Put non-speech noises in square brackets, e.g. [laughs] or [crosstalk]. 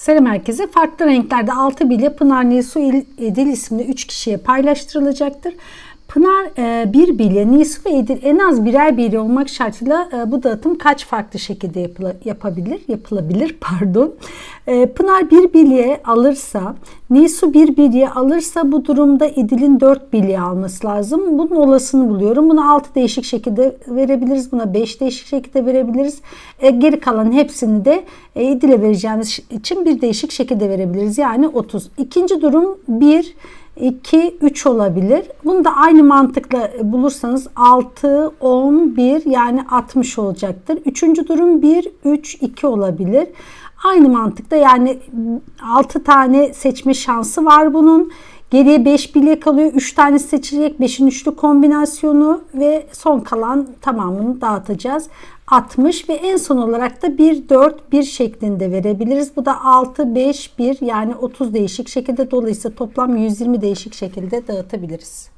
Sarı merkezi farklı renklerde 6 bilye Pınar Nisu İl- Edil isimli 3 kişiye paylaştırılacaktır. Pınar e, bir bilye, Nisu ve Edil en az birer bilye olmak şartıyla e, bu dağıtım kaç farklı şekilde yapıla- yapabilir, yapılabilir [laughs] pardon. E, Pınar bir bilye alırsa, Nisu bir bilye alırsa bu durumda Edil'in 4 bilye alması lazım. Bunun olasını buluyorum. Buna 6 değişik şekilde verebiliriz. Buna 5 değişik şekilde verebiliriz. E, geri kalan hepsini de e, Edil'e vereceğimiz için bir değişik şekilde verebiliriz. Yani 30. İkinci durum 1 2, 3 olabilir. Bunu da aynı mantıkla bulursanız 6, 10, 1 yani 60 olacaktır. Üçüncü durum 1, 3, 2 olabilir. Aynı mantıkta yani 6 tane seçme şansı var bunun. Geriye 5 bilye kalıyor. 3 tane seçilecek. 5'in üçlü kombinasyonu ve son kalan tamamını dağıtacağız. 60 ve en son olarak da 1 4 1 şeklinde verebiliriz. Bu da 6 5 1 yani 30 değişik şekilde dolayısıyla toplam 120 değişik şekilde dağıtabiliriz.